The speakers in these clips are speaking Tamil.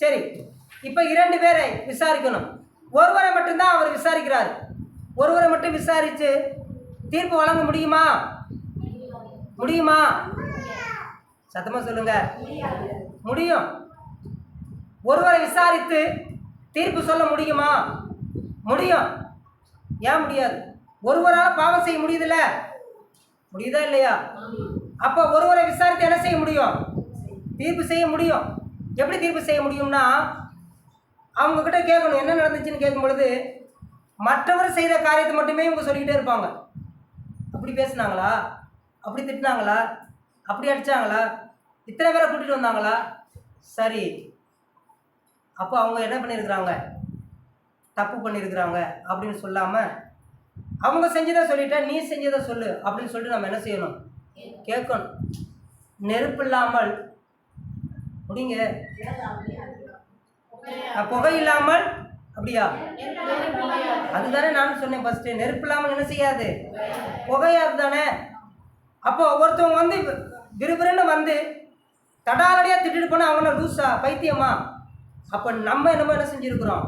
சரி இப்போ இரண்டு பேரை விசாரிக்கணும். ஒருவரை மட்டும்தான் அவர் விசாரிக்கிறார். ஒருவரை மட்டும் விசாரித்து தீர்ப்பு வழங்க முடியுமா? முடியுமா? சத்தமாக சொல்லுங்க. முடியும். ஒருவரை விசாரித்து தீர்ப்பு சொல்ல முடியுமா? முடியும். ஏன் முடியாது? ஒருவரால் பாவம் செய்ய முடியுதுல்ல? முடியுதா இல்லையா? அப்போ ஒருவரை விசாரித்து என்ன செய்ய முடியும்? தீர்ப்பு செய்ய முடியும். எப்படி தீர்ப்பு செய்ய முடியும்னா அவங்கக்கிட்ட கேட்கணும் என்ன நடந்துச்சுன்னு கேட்கும் பொழுது மற்றவர் செய்த காரியத்தை மட்டுமே இவங்க சொல்லிக்கிட்டே இருப்பாங்க. அப்படி பேசுனாங்களா? அப்படி திட்டினாங்களா? அப்படி அடித்தாங்களா இத்தனை பேரை கூட்டிகிட்டு வந்தாங்களா? சரி. அப்போ அவங்க என்ன பண்ணியிருக்கிறாங்க? தப்பு பண்ணியிருக்கிறாங்க அப்படின்னு சொல்லாமல் அவங்க செஞ்சதை சொல்லிட்டா நீ செஞ்சதை சொல்லு அப்படின்னு சொல்லிட்டு நம்ம என்ன செய்யணும்? கேட்கணும். நெருப்பு இல்லாமல் முடிங்க. புகை இல்லாமல் அப்படியா? அதுதானே நான் சொன்னேன் ஃபஸ்ட்டு நெருப்பு இல்லாமல் என்ன செய்யாது? புகையாது தானே? அப்போ ஒருத்தவங்க வந்து விறுவிறுன்னு வந்து தடாலடியாக திட்டிட்டு போனால் அவங்கள லூஸா பைத்தியமா? அப்போ நம்ம என்னமோ என்ன செஞ்சுருக்குறோம்?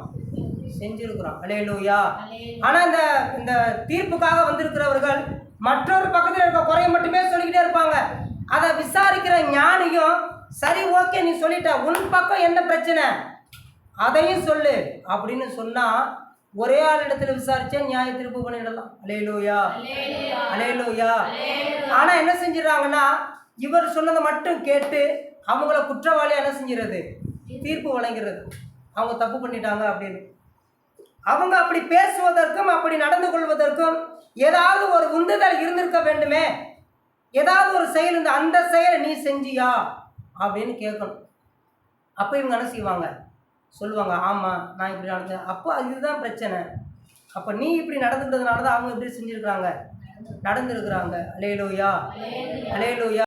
செஞ்சுருக்குறோம். அலையலூயா. ஆனால் இந்த இந்த தீர்ப்புக்காக வந்திருக்கிறவர்கள் மற்றொரு பக்கத்தில் இருக்க குறைய மட்டுமே சொல்லிக்கிட்டே இருப்பாங்க. அதை விசாரிக்கிற ஞானியும் சரி ஓகே நீ சொல்லிட்ட. உன் பக்கம் என்ன பிரச்சனை? அதையும் சொல்லு. அப்படின்னு சொன்னால் ஒரே ஆள் இடத்துல விசாரிச்சா நியாய தீர்ப்பு பண்ணிடலாம். அலையலூயா அலையலூயா ஆனால் என்ன செஞ்சிடறாங்கன்னா இவர் சொன்னதை மட்டும் கேட்டு அவங்கள குற்றவாளியாக என்ன செஞ்சிடறது? தீர்ப்பு வழங்கிறது. அவங்க தப்பு பண்ணிட்டாங்க அப்படின்னு. அவங்க அப்படி பேசுவதற்கும் அப்படி நடந்து கொள்வதற்கும் ஏதாவது ஒரு உந்துதல் இருந்திருக்க வேண்டுமே. ஏதாவது ஒரு செயல் இந்த அந்த செயலை நீ செஞ்சியா? அப்படின்னு கேட்கணும். அப்போ இவங்க என்ன செய்வாங்க? சொல்லுவாங்க ஆமாம் நான் இப்படி நடந்தேன். அப்போ இதுதான் பிரச்சனை. அப்போ நீ இப்படி நடந்துட்டதுனால தான் அவங்க இப்படி செஞ்சுருக்கிறாங்க. நடந்துருக்குறாங்க. Alleluia alleluia